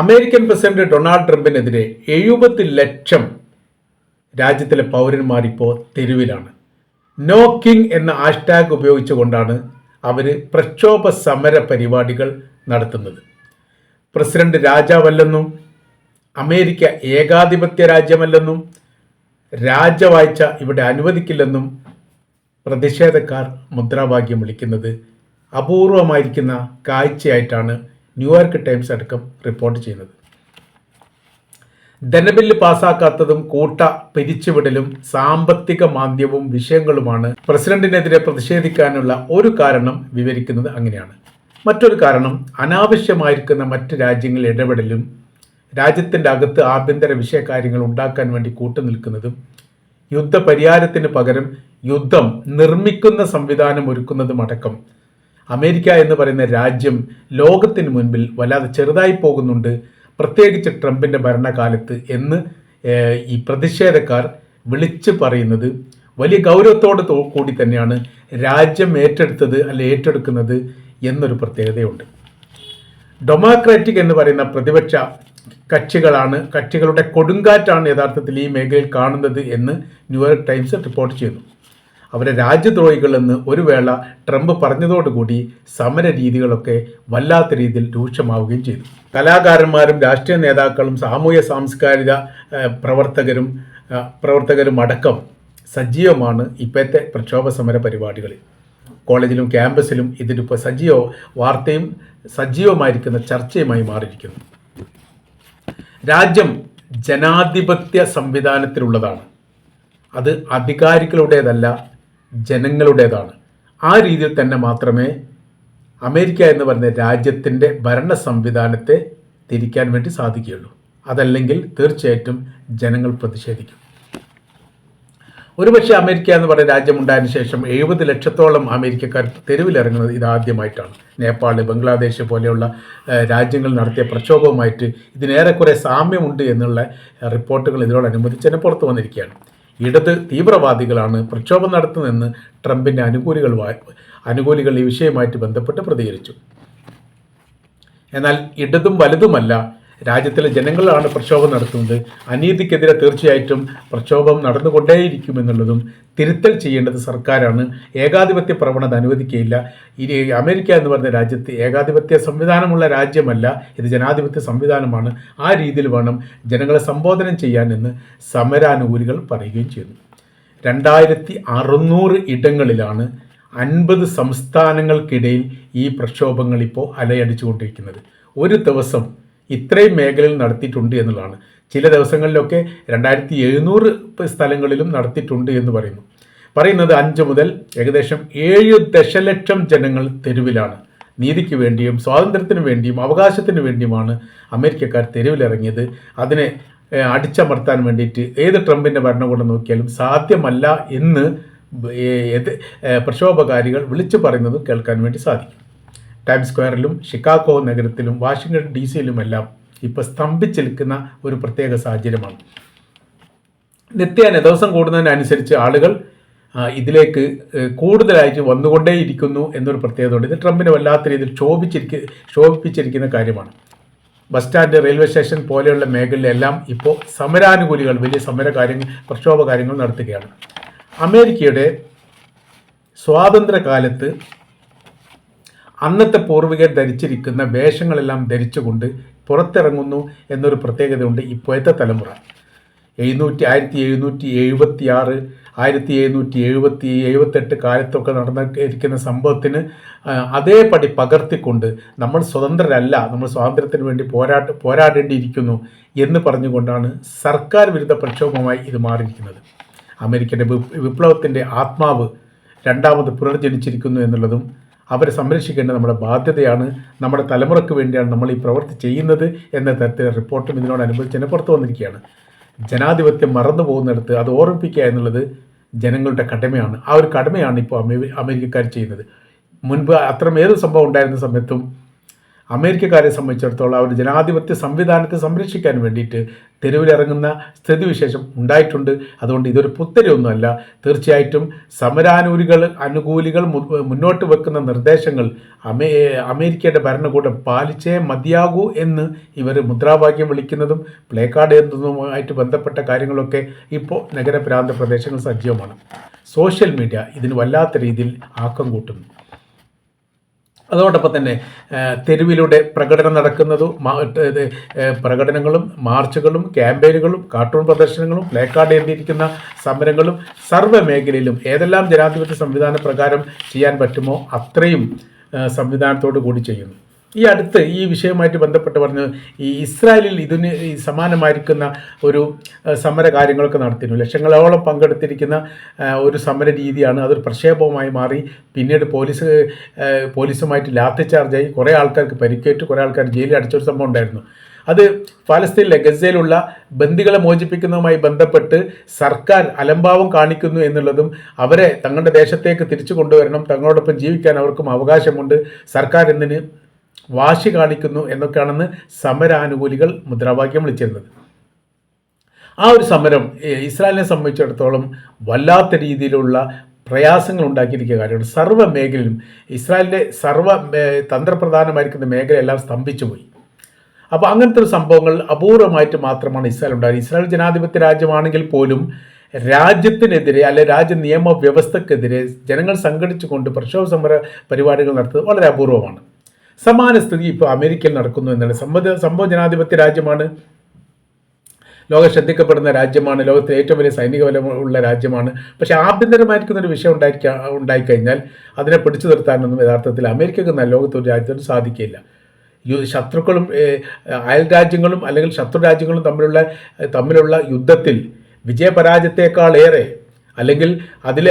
American president Donald ട്രംപിനെതിരെ എഴുപത് ലക്ഷം രാജ്യത്തിലെ പൗരന്മാർ ഇപ്പോൾ തെരുവിലാണ്. നോ കിങ് എന്ന ഹാഷ്ടാഗ് ഉപയോഗിച്ചുകൊണ്ടാണ് അവർ പ്രക്ഷോഭ സമര പരിപാടികൾ നടത്തുന്നത്. പ്രസിഡന്റ് രാജാവല്ലെന്നും അമേരിക്ക ഏകാധിപത്യ രാജ്യമല്ലെന്നും രാജവാഴ്ച ഇവിടെ അനുവദിക്കില്ലെന്നും പ്രതിഷേധക്കാർ മുദ്രാവാക്യം വിളിക്കുന്നത് അപൂർവമായിരിക്കുന്ന കാഴ്ചയായിട്ടാണ് ന്യൂയോർക്ക് ടൈംസ് അടക്കം റിപ്പോർട്ട് ചെയ്യുന്നത്. ധനബില്ല് പാസാക്കാത്തതും കൂട്ട പിരിച്ചുവിടലും സാമ്പത്തിക മാന്ദ്യവും വിഷയങ്ങളുമാണ് പ്രസിഡന്റിനെതിരെ പ്രതിഷേധിക്കാനുള്ള ഒരു കാരണം വിവരിക്കുന്നത് അങ്ങനെയാണ്. മറ്റൊരു കാരണം അനാവശ്യമായിരിക്കുന്ന മറ്റ് രാജ്യങ്ങൾ ഇടപെടലും രാജ്യത്തിന്റെ അകത്ത് ആഭ്യന്തര വിഷയകാര്യങ്ങൾ ഉണ്ടാക്കാൻ വേണ്ടി കൂട്ടുനിൽക്കുന്നതും യുദ്ധപരിഹാരത്തിന് പകരം യുദ്ധം നിർമ്മിക്കുന്ന സംവിധാനം ഒരുക്കുന്നതും അടക്കം അമേരിക്ക എന്ന് പറയുന്ന രാജ്യം ലോകത്തിന് മുൻപിൽ വല്ലാതെ ചെറുതായി പോകുന്നുണ്ട്. പ്രത്യേകിച്ച് ട്രംപിന്റെ ഭരണകാലത്ത് എന്ന് ഈ പ്രതിഷേധക്കാർ വിളിച്ചു പറയുന്നത് വലിയ ഗൗരവത്തോട് കൂടി തന്നെയാണ് രാജ്യം ഏറ്റെടുത്തത് അല്ലെ ഏറ്റെടുക്കുന്നത് എന്നൊരു പ്രത്യേകതയുണ്ട്. ഡെമോക്രാറ്റിക് എന്ന് പറയുന്ന പ്രതിപക്ഷ കക്ഷികളാണ് കക്ഷികളുടെ കൊടുങ്കാറ്റാണ് യഥാർത്ഥത്തിൽ ഈ മേഖലയിൽ കാണുന്നത് എന്ന് ന്യൂയോർക്ക് ടൈംസ് റിപ്പോർട്ട് ചെയ്യുന്നു. അവരെ രാജ്യദ്രോഹികളെന്ന് ഒരു വേള ട്രംപ് പറഞ്ഞതോടുകൂടി സമര രീതികളൊക്കെ വല്ലാത്ത രീതിയിൽ രൂക്ഷമാവുകയും ചെയ്തു. കലാകാരന്മാരും രാഷ്ട്രീയ നേതാക്കളും സാമൂഹ്യ സാംസ്കാരിക പ്രവർത്തകരും പ്രവർത്തകരും അടക്കം സജീവമാണ് ഇപ്പോഴത്തെ പ്രക്ഷോഭ സമര പരിപാടികളിൽ. കോളേജിലും ക്യാമ്പസിലും ഇതിനിപ്പോൾ സജീവ വാർത്തയും സജീവമായിരിക്കുന്ന ചർച്ചയുമായി മാറിയിരിക്കുന്നു. രാജ്യം ജനാധിപത്യ സംവിധാനത്തിലുള്ളതാണ്. അത് അധികാരികളുടേതല്ല ജനങ്ങളുടേതാണ്. ആ രീതിയിൽ തന്നെ മാത്രമേ അമേരിക്ക എന്ന് പറയുന്ന രാജ്യത്തിന്റെ ഭരണ സംവിധാനത്തെ തിരിക്കാൻ വേണ്ടി സാധിക്കുകയുള്ളൂ. അതല്ലെങ്കിൽ തീർച്ചയായിട്ടും ജനങ്ങൾ പ്രതിഷേധിക്കും. ഒരുപക്ഷെ അമേരിക്ക എന്ന് പറയുന്ന രാജ്യമുണ്ടായതിനു ശേഷം എഴുപത് ലക്ഷത്തോളം അമേരിക്കക്കാർ തെരുവിലിറങ്ങുന്നത് ഇതാദ്യമായിട്ടാണ്. നേപ്പാൾ ബംഗ്ലാദേശ് പോലെയുള്ള രാജ്യങ്ങൾ നടത്തിയ പ്രക്ഷോഭവുമായിട്ട് ഇതിനേറെക്കുറെ സാമ്യമുണ്ട് എന്നുള്ള റിപ്പോർട്ടുകൾ ഇതിനോടനുബന്ധിച്ച് തന്നെ പുറത്തു വന്നിരിക്കുകയാണ്. ഇടത് തീവ്രവാദികളാണ് പ്രക്ഷോഭം നടത്തുന്നതെന്ന് ട്രംപിന്റെ അനുകൂലികൾ അനുകൂലികൾ ഈ വിഷയവുമായിട്ട് ബന്ധപ്പെട്ട് പ്രതികരിച്ചു. എന്നാൽ ഇടതും വലുതുമല്ല രാജ്യത്തിലെ ജനങ്ങളാണ് പ്രക്ഷോഭം നടത്തുന്നത്. അനീതിക്കെതിരെ തീർച്ചയായിട്ടും പ്രക്ഷോഭം നടന്നുകൊണ്ടേയിരിക്കുമെന്നുള്ളതും തിരുത്തൽ ചെയ്യേണ്ടത് സർക്കാരാണ്. ഏകാധിപത്യ പ്രവണത അനുവദിക്കുകയില്ല ഇനി അമേരിക്ക എന്ന് പറയുന്ന രാജ്യത്ത് ഏകാധിപത്യ സംവിധാനമുള്ള രാജ്യമല്ല ഇത് ജനാധിപത്യ സംവിധാനമാണ്. ആ രീതിയിൽ വേണം ജനങ്ങളെ സംബോധന ചെയ്യാൻ എന്ന് സമരാനുകൂലികൾ പറയുകയും ചെയ്യുന്നു രണ്ടായിരത്തി അറുന്നൂറ് ഇടങ്ങളിലാണ് അൻപത് സംസ്ഥാനങ്ങൾക്കിടയിൽ ഈ പ്രക്ഷോഭങ്ങൾ ഇപ്പോൾ അലയടിച്ചുകൊണ്ടിരിക്കുന്നത്. ഒരു ദിവസം ഇത്രയും മേഖലയിൽ നടത്തിയിട്ടുണ്ട് എന്നുള്ളതാണ്. ചില ദിവസങ്ങളിലൊക്കെ രണ്ടായിരത്തി എഴുന്നൂറ് സ്ഥലങ്ങളിലും നടത്തിയിട്ടുണ്ട് എന്ന് പറയുന്നു. പറയുന്നത് അഞ്ച് മുതൽ ഏകദേശം ഏഴ് ദശലക്ഷം ജനങ്ങൾ തെരുവിലാണ്. നീതിക്ക് വേണ്ടിയും സ്വാതന്ത്ര്യത്തിന് വേണ്ടിയും അവകാശത്തിന് വേണ്ടിയുമാണ് അമേരിക്കക്കാർ തെരുവിലിറങ്ങിയത്. അതിനെ അടിച്ചമർത്താൻ വേണ്ടിയിട്ട് ഏത് ട്രംപിന്റെ ഭരണകൂടം നോക്കിയാലും സാധ്യമല്ല എന്ന് പ്രക്ഷോഭകാരികൾ വിളിച്ചു പറയുന്നതും കേൾക്കാൻ വേണ്ടി സാധിക്കും. ടൈംസ് സ്ക്വയറിലും ഷിക്കാഗോ നഗരത്തിലും വാഷിംഗ്ടൺ ഡി സിയിലുമെല്ലാം ഇപ്പോൾ സ്തംഭിച്ചിരിക്കുന്ന ഒരു പ്രത്യേക സാഹചര്യമാണ്. നിത്യേന ദിവസം കൂടുന്നതിനനുസരിച്ച് ആളുകൾ ഇതിലേക്ക് കൂടുതലായിട്ട് വന്നുകൊണ്ടേയിരിക്കുന്നു എന്നൊരു പ്രത്യേകത ഉണ്ട് ഇത് ട്രംപിനെ വല്ലാത്ത രീതിയിൽ ക്ഷോഭിച്ചിരിക്ക ക്ഷോഭിപ്പിച്ചിരിക്കുന്ന കാര്യമാണ്. ബസ് സ്റ്റാൻഡ് റെയിൽവേ സ്റ്റേഷൻ പോലെയുള്ള മേഖലയിലെല്ലാം ഇപ്പോൾ സമരാനുകൂലികൾ വലിയ സമര കാര്യങ്ങൾ പ്രക്ഷോഭ കാര്യങ്ങൾ നടത്തുകയാണ്. അമേരിക്കയുടെ സ്വാതന്ത്ര്യ കാലത്ത് അന്നത്തെ പൂർവികർ ധരിച്ചിരിക്കുന്ന വേഷങ്ങളെല്ലാം ധരിച്ചുകൊണ്ട് പുറത്തിറങ്ങുന്നു എന്നൊരു പ്രത്യേകതയുണ്ട് ഇപ്പോഴത്തെ തലമുറ. എഴുന്നൂറ്റി ആയിരത്തി എഴുന്നൂറ്റി എഴുപത്തി ആറ് ആയിരത്തി എഴുന്നൂറ്റി എഴുപത്തി എഴുപത്തെട്ട് കാലത്തൊക്കെ നടന്ന ഇരിക്കുന്ന സംഭവത്തിന് അതേപടി പകർത്തിക്കൊണ്ട് നമ്മൾ സ്വതന്ത്രരല്ല നമ്മൾ സ്വാതന്ത്ര്യത്തിന് വേണ്ടി പോരാട്ട പോരാടേണ്ടിയിരിക്കുന്നു എന്ന് പറഞ്ഞുകൊണ്ടാണ് സർക്കാർ വിരുദ്ധ പ്രക്ഷോഭമായി ഇത് മാറിയിരിക്കുന്നത്. അമേരിക്കയുടെ വിപ്- വിപ്ലവത്തിന്റെ ആത്മാവ് രണ്ടാമത് പുനർജനിച്ചിരിക്കുന്നു എന്നുള്ളതും അവരെ സംരക്ഷിക്കേണ്ടത് നമ്മുടെ ബാധ്യതയാണ്. നമ്മുടെ തലമുറയ്ക്ക് വേണ്ടിയാണ് നമ്മൾ ഈ പ്രവൃത്തി ചെയ്യുന്നത് എന്ന തരത്തിലെ റിപ്പോർട്ടും ഇതിനോടനുബന്ധിച്ച് തന്നെ പുറത്തു വന്നിരിക്കുകയാണ്. ജനാധിപത്യം മറന്നു പോകുന്നിടത്ത് അത് ഓർമ്മിപ്പിക്കുക എന്നുള്ളത് ജനങ്ങളുടെ കടമയാണ്. ആ ഒരു കടമയാണ് ഇപ്പോൾ അമേ അമേരിക്കക്കാർ ചെയ്യുന്നത്. മുൻപ് അത്രമേത് സംഭവം ഉണ്ടായിരുന്ന സമയത്തും അമേരിക്കക്കാരെ സംബന്ധിച്ചിടത്തോളം അവർ ജനാധിപത്യ സംവിധാനത്തെ സംരക്ഷിക്കാൻ വേണ്ടിയിട്ട് തെരുവിലിറങ്ങുന്ന സ്ഥിതിവിശേഷം ഉണ്ടായിട്ടുണ്ട്. അതുകൊണ്ട് ഇതൊരു പുത്തരിയൊന്നുമല്ല. തീർച്ചയായിട്ടും സമരാനുകൂലികൾ അനുകൂലികൾ മുന്നോട്ട് വെക്കുന്ന നിർദ്ദേശങ്ങൾ അമേ അമേരിക്കയുടെ ഭരണകൂടം പാലിച്ചേ മതിയാകൂ എന്ന് ഇവർ മുദ്രാവാക്യം വിളിക്കുന്നതും പ്ലേ കാർഡ് എന്നതുമായിട്ട് ബന്ധപ്പെട്ട കാര്യങ്ങളൊക്കെ ഇപ്പോൾ നഗരപ്രാന്ത പ്രദേശങ്ങൾ സജീവമാണ്. സോഷ്യൽ മീഡിയ ഇതിന് വല്ലാത്ത രീതിയിൽ ആക്കം കൂട്ടുന്നു. അതോടൊപ്പം തന്നെ തെരുവിലൂടെ പ്രകടനം നടക്കുന്നതും പ്രകടനങ്ങളും മാർച്ചുകളും ക്യാമ്പയിനുകളും കാർട്ടൂൺ പ്രദർശനങ്ങളും പ്ലേ കാർഡ് എഴുതിയിരിക്കുന്ന സമരങ്ങളും സർവ മേഖലയിലും ഏതെല്ലാം ജനാധിപത്യ സംവിധാന പ്രകാരം ചെയ്യാൻ പറ്റുമോ അത്രയും സംവിധാനത്തോടു കൂടി ചെയ്യുന്നു. ഈ അടുത്ത് ഈ വിഷയവുമായിട്ട് ബന്ധപ്പെട്ട് പറഞ്ഞു ഈ ഇസ്രായേലിൽ ഇതിന് സമാനമായിരിക്കുന്ന ഒരു സമര കാര്യങ്ങളൊക്കെ നടത്തിയിരുന്നു. ലക്ഷങ്ങളോളം പങ്കെടുത്തിരിക്കുന്ന ഒരു സമര രീതിയാണ് അതൊരു പ്രക്ഷേപവുമായി മാറി. പിന്നീട് പോലീസ് പോലീസുമായിട്ട് ലാത്തി ചാർജായി കുറേ ആൾക്കാർക്ക് പരിക്കേറ്റ് കുറേ ആൾക്കാർ ജയിലിൽ അടച്ചൊരു സംഭവം ഉണ്ടായിരുന്നു. അത് ഫലസ്തീനിലെ ഗസയിലുള്ള ബന്ദികളെ മോചിപ്പിക്കുന്നതുമായി ബന്ധപ്പെട്ട് സർക്കാർ അലംഭാവം കാണിക്കുന്നു എന്നുള്ളതും അവരെ തങ്ങളുടെ ദേശത്തേക്ക് തിരിച്ചു കൊണ്ടുവരണം തങ്ങളോടൊപ്പം ജീവിക്കാൻ അവർക്കും അവകാശമുണ്ട്. സർക്കാർ എന്തിന് വാശി കാണിക്കുന്നു എന്നൊക്കെയാണെന്ന് സമരാനുകൂലികൾ മുദ്രാവാക്യം വിളിച്ചിരുന്നത്. ആ ഒരു സമരം ഇസ്രായേലിനെ സംബന്ധിച്ചിടത്തോളം വല്ലാത്ത രീതിയിലുള്ള പ്രയാസങ്ങൾ ഉണ്ടാക്കിയിരിക്കുക കാര്യമാണ്. സർവ മേഖലയിലും ഇസ്രായേലിന്റെ സർവ തന്ത്രപ്രധാനമായിരിക്കുന്ന മേഖലയെല്ലാം സ്തംഭിച്ചു പോയി അപ്പോൾ അങ്ങനത്തെ ഒരു സംഭവങ്ങൾ അപൂർവമായിട്ട് മാത്രമാണ് ഇസ്രായേൽ ഉണ്ടായത്. ഇസ്രായേൽ ജനാധിപത്യ രാജ്യമാണെങ്കിൽ പോലും രാജ്യത്തിനെതിരെ അല്ലെ രാജ്യ നിയമവ്യവസ്ഥക്കെതിരെ ജനങ്ങൾ സംഘടിച്ചുകൊണ്ട് പ്രക്ഷോഭ സമര പരിപാടികൾ നടത്തുന്നത് വളരെ അപൂർവമാണ്. സമാന സ്ഥിതി ഇപ്പോൾ അമേരിക്കയിൽ നടക്കുന്നു എന്നാണ്. സമ്പദ് സംഭവ ജനാധിപത്യ രാജ്യമാണ്. ലോകം ശ്രദ്ധിക്കപ്പെടുന്ന രാജ്യമാണ്. ലോകത്തിലെ ഏറ്റവും വലിയ സൈനിക ബലം ഉള്ള രാജ്യമാണ്. പക്ഷേ ആഭ്യന്തരമായിരിക്കുന്ന ഒരു വിഷയം ഉണ്ടായിരിക്കാ ഉണ്ടായിക്കഴിഞ്ഞാൽ അതിനെ പിടിച്ചു നിർത്താനൊന്നും യഥാർത്ഥത്തിൽ അമേരിക്കക്ക് നല്ല ലോകത്തൊരു രാജ്യത്തിനും സാധിക്കില്ല ശത്രുക്കളും അയൽ രാജ്യങ്ങളും അല്ലെങ്കിൽ ശത്രു രാജ്യങ്ങളും തമ്മിലുള്ള തമ്മിലുള്ള യുദ്ധത്തിൽ വിജയപരാജയത്തെക്കാളേറെ അല്ലെങ്കിൽ അതിൽ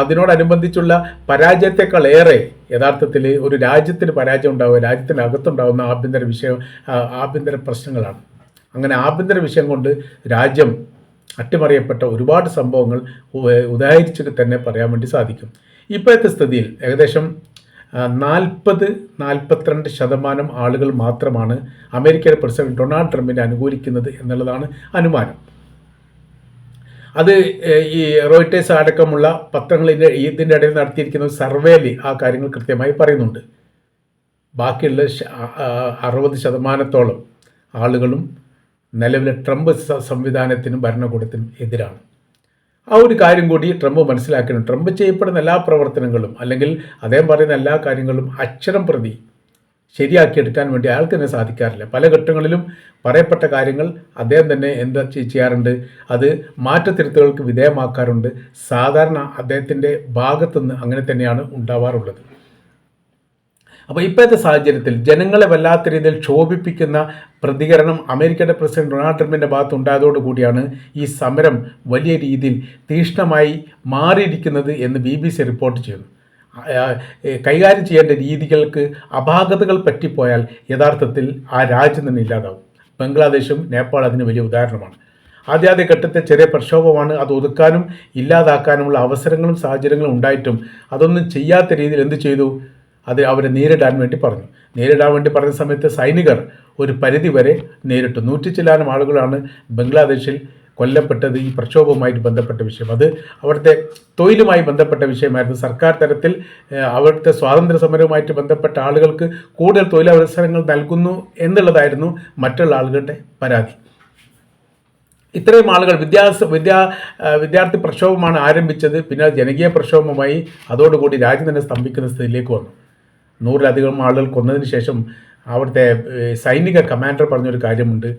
അതിനോടനുബന്ധിച്ചുള്ള പരാജയത്തെക്കാൾ ഏറെ യഥാർത്ഥത്തിൽ ഒരു രാജ്യത്തിന് പരാജയം ഉണ്ടാവുക രാജ്യത്തിന് അകത്തുണ്ടാകുന്ന ആഭ്യന്തര വിഷയം ആഭ്യന്തര പ്രശ്നങ്ങളാണ്. അങ്ങനെ ആഭ്യന്തര വിഷയം കൊണ്ട് രാജ്യം അട്ടിമറിയപ്പെട്ട ഒരുപാട് സംഭവങ്ങൾ ഉദാഹരിച്ചിട്ട് തന്നെ പറയാൻ വേണ്ടി സാധിക്കും. ഇപ്പോഴത്തെ സ്ഥിതിയിൽ ഏകദേശം നാൽപ്പത് നാൽപ്പത്തിരണ്ട് ശതമാനം ആളുകൾ മാത്രമാണ് അമേരിക്കയുടെ പ്രസിഡന്റ് ഡൊണാൾഡ് ട്രംപിനെ അനുകൂലിക്കുന്നത് എന്നുള്ളതാണ് അനുമാനം. അത് ഈ റോയിട്ടേഴ്സ് അടക്കമുള്ള പത്രങ്ങളിന്റെ ഇതിന്റെ ഇടയിൽ നടത്തിയിരിക്കുന്ന സർവേയിൽ ആ കാര്യങ്ങൾ കൃത്യമായി പറയുന്നുണ്ട്. ബാക്കിയുള്ള അറുപത് ശതമാനത്തോളം ആളുകളും നിലവിലെ ട്രംപ് സംവിധാനത്തിനും ഭരണകൂടത്തിനും എതിരാണ്. ആ ഒരു കാര്യം കൂടി ട്രംപ് മനസ്സിലാക്കണം ട്രംപ് ചെയ്യപ്പെടുന്ന എല്ലാ പ്രവർത്തനങ്ങളും അല്ലെങ്കിൽ അദ്ദേഹം പറയുന്ന എല്ലാ കാര്യങ്ങളും അക്ഷരം പ്രതി ശരിയാക്കിയെടുക്കാൻ വേണ്ടി അയാൾക്ക് തന്നെ സാധിക്കാറില്ല. പല ഘട്ടങ്ങളിലും പറയപ്പെട്ട കാര്യങ്ങൾ അദ്ദേഹം തന്നെ എന്താ ചെയ്യാറുണ്ട്. അത് മാറ്റത്തിരുത്തുകൾക്ക് വിധേയമാക്കാറുണ്ട്. സാധാരണ അദ്ദേഹത്തിന്റെ ഭാഗത്തുനിന്ന് അങ്ങനെ തന്നെയാണ് ഉണ്ടാവാറുള്ളത്. അപ്പോൾ ഇപ്പോഴത്തെ സാഹചര്യത്തിൽ ജനങ്ങളെ വല്ലാത്ത രീതിയിൽ ക്ഷോഭിപ്പിക്കുന്ന പ്രതികരണം അമേരിക്കയുടെ പ്രസിഡന്റ് ഡൊണാൾഡ് ട്രംപിന്റെ ഭാഗത്ത് ഉണ്ടായതോടുകൂടിയാണ് ഈ സമരം വലിയ രീതിയിൽ തീക്ഷ്ണമായി മാറിയിരിക്കുന്നത് എന്ന് ബി റിപ്പോർട്ട് ചെയ്യുന്നു. കൈകാര്യം ചെയ്യേണ്ട രീതികൾക്ക് അപാകതകൾ പറ്റിപ്പോയാൽ യഥാർത്ഥത്തിൽ ആ രാജ്യം തന്നെ ഇല്ലാതാവും. ബംഗ്ലാദേശും നേപ്പാൾ അതിന് വലിയ ഉദാഹരണമാണ്. ആദ്യാദ്യ ഘട്ടത്തെ ചെറിയ പ്രക്ഷോഭമാണ് അത് ഒതുക്കാനും ഇല്ലാതാക്കാനുമുള്ള അവസരങ്ങളും സാഹചര്യങ്ങളും ഉണ്ടായിട്ടും അതൊന്നും ചെയ്യാത്ത രീതിയിൽ എന്ത് ചെയ്തു? അത് അവരെ നേരിടാൻ വേണ്ടി പറഞ്ഞു. നേരിടാൻ വേണ്ടി പറഞ്ഞ സമയത്ത് സൈനികർ ഒരു പരിധി വരെ നേരിട്ടു. നൂറ്റി ചില്ലാനും ആളുകളാണ് ബംഗ്ലാദേശിൽ കൊല്ലപ്പെട്ടത് ഈ പ്രക്ഷോഭവുമായിട്ട് ബന്ധപ്പെട്ട വിഷയം. അത് അവിടുത്തെ തൊഴിലുമായി ബന്ധപ്പെട്ട വിഷയമായിരുന്നു. സർക്കാർ തലത്തിൽ അവിടുത്തെ സ്വാതന്ത്ര്യ സമരവുമായിട്ട് ബന്ധപ്പെട്ട ആളുകൾക്ക് കൂടുതൽ തൊഴിലവസരങ്ങൾ നൽകുന്നു എന്നുള്ളതായിരുന്നു മറ്റുള്ള ആളുകളുടെ പരാതി. ഇത്രയും ആളുകൾ വിദ്യാഭ്യാസ വിദ്യാ വിദ്യാർത്ഥി പ്രക്ഷോഭമാണ് ആരംഭിച്ചത്. പിന്നെ ജനകീയ പ്രക്ഷോഭമായി അതോടുകൂടി രാജ്യം തന്നെ സ്തംഭിക്കുന്ന സ്ഥിതിയിലേക്ക് വന്നു. നൂറിലധികം ആളുകൾ കൊന്നതിന് ശേഷം അവിടുത്തെ സൈനിക കമാൻഡർ പറഞ്ഞൊരു കാര്യമുണ്ട്.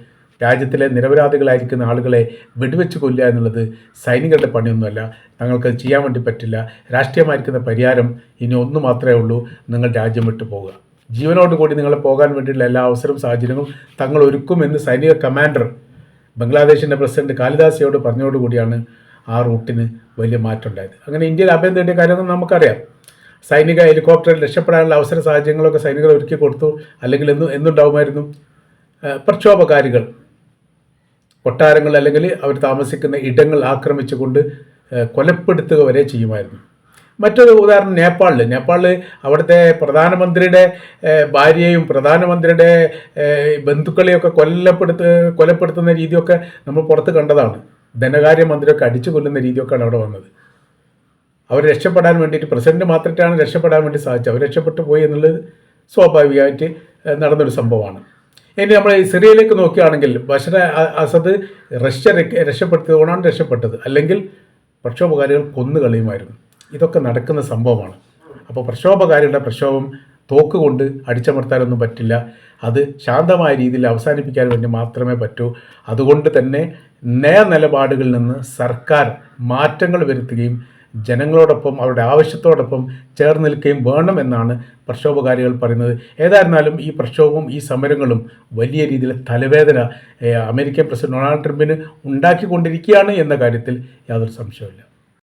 രാജ്യത്തിലെ നിരപരാധികളായിരിക്കുന്ന ആളുകളെ വെടിവെച്ച് കൊല്ലുക എന്നുള്ളത് സൈനികരുടെ പണിയൊന്നുമല്ല. തങ്ങൾക്ക് ചെയ്യാൻ വേണ്ടി പറ്റില്ല. രാഷ്ട്രീയമായിരിക്കുന്ന പരിഹാരം ഇനി ഒന്ന് മാത്രമേ ഉള്ളൂ. നിങ്ങൾ രാജ്യം വിട്ടു പോകുക ജീവനോട് കൂടി നിങ്ങളെ പോകാൻ വേണ്ടിയിട്ടുള്ള എല്ലാ അവസരവും സാഹചര്യങ്ങളും തങ്ങൾ ഒരുക്കുമെന്ന് സൈനിക കമാൻഡർ ബംഗ്ലാദേശിന്റെ പ്രസിഡന്റ് കാളിദാസിയോട് പറഞ്ഞതോടുകൂടിയാണ് ആ റൂട്ടിന് വലിയ മാറ്റമുണ്ടായത്. അങ്ങനെ ഇന്ത്യയിൽ അഭയം തേടിയ കാര്യമൊന്നും നമുക്കറിയാം. സൈനിക ഹെലികോപ്റ്ററിൽ രക്ഷപ്പെടാനുള്ള അവസര സാഹചര്യങ്ങളൊക്കെ സൈനികർ ഒരുക്കി കൊടുത്തു. അല്ലെങ്കിൽ എന്നും എന്നുണ്ടാവുമായിരുന്നു പ്രക്ഷോഭകാരികൾ. കൊട്ടാരങ്ങൾ അല്ലെങ്കിൽ അവർ താമസിക്കുന്ന ഇടങ്ങൾ ആക്രമിച്ചുകൊണ്ട് കൊലപ്പെടുത്തുക വരെ ചെയ്യുമായിരുന്നു. മറ്റൊരു ഉദാഹരണം നേപ്പാളിൽ നേപ്പാളിൽ അവിടുത്തെ പ്രധാനമന്ത്രിയുടെ ഭാര്യയും പ്രധാനമന്ത്രിയുടെ ബന്ധുക്കളെയൊക്കെ കൊല്ലപ്പെടുത്ത കൊലപ്പെടുത്തുന്ന രീതിയൊക്കെ നമ്മൾ പുറത്ത് കണ്ടതാണ്. ധനകാര്യമന്ത്രിയൊക്കെ അടിച്ചു കൊല്ലുന്ന രീതിയൊക്കെയാണ് അവിടെ വന്നത്. അവർ രക്ഷപ്പെടാൻ വേണ്ടിയിട്ട് പ്രസിഡന്റ് മാത്രമായിട്ടാണ് രക്ഷപ്പെടാൻ വേണ്ടി സാധിച്ചത്. അവർ രക്ഷപ്പെട്ടു പോയി എന്നുള്ളത് സ്വാഭാവികമായിട്ട് നടന്നൊരു സംഭവമാണ്. ഇനി നമ്മൾ ഈ സിറിയയിലേക്ക് നോക്കുകയാണെങ്കിൽ ബഷർ അസദ് റഷ്യ രക്ഷ- രക്ഷപ്പെടുത്തിയതുകൊണ്ടാണ് രക്ഷപ്പെട്ടത്. അല്ലെങ്കിൽ പ്രക്ഷോഭകാരികൾ കൊന്നുകളയുമായിരുന്നു. ഇതൊക്കെ നടക്കുന്ന സംഭവമാണ്. അപ്പോൾ പ്രക്ഷോഭകാരികളുടെ പ്രക്ഷോഭം തോക്ക് കൊണ്ട് അടിച്ചമർത്താനൊന്നും പറ്റില്ല. അത് ശാന്തമായ രീതിയിൽ അവസാനിപ്പിക്കാൻ വേണ്ടി മാത്രമേ പറ്റൂ. അതുകൊണ്ട് തന്നെ നയ നിലപാടുകളിൽ നിന്ന് സർക്കാർ മാറ്റങ്ങൾ വരുത്തുകയും ജനങ്ങളോടൊപ്പം അവരുടെ ആവശ്യത്തോടൊപ്പം ചേർന്ന് നിൽക്കുകയും വേണം എന്നാണ് പ്രക്ഷോഭകാരികൾ പറയുന്നത്. ഏതായിരുന്നാലും ഈ പ്രക്ഷോഭവും ഈ സമരങ്ങളും വലിയ രീതിയിൽ തലവേദന അമേരിക്കൻ പ്രസിഡന്റ് ഡൊണാൾഡ് ട്രംപിന് ഉണ്ടാക്കിക്കൊണ്ടിരിക്കുകയാണ് എന്ന കാര്യത്തിൽ യാതൊരു സംശയമില്ല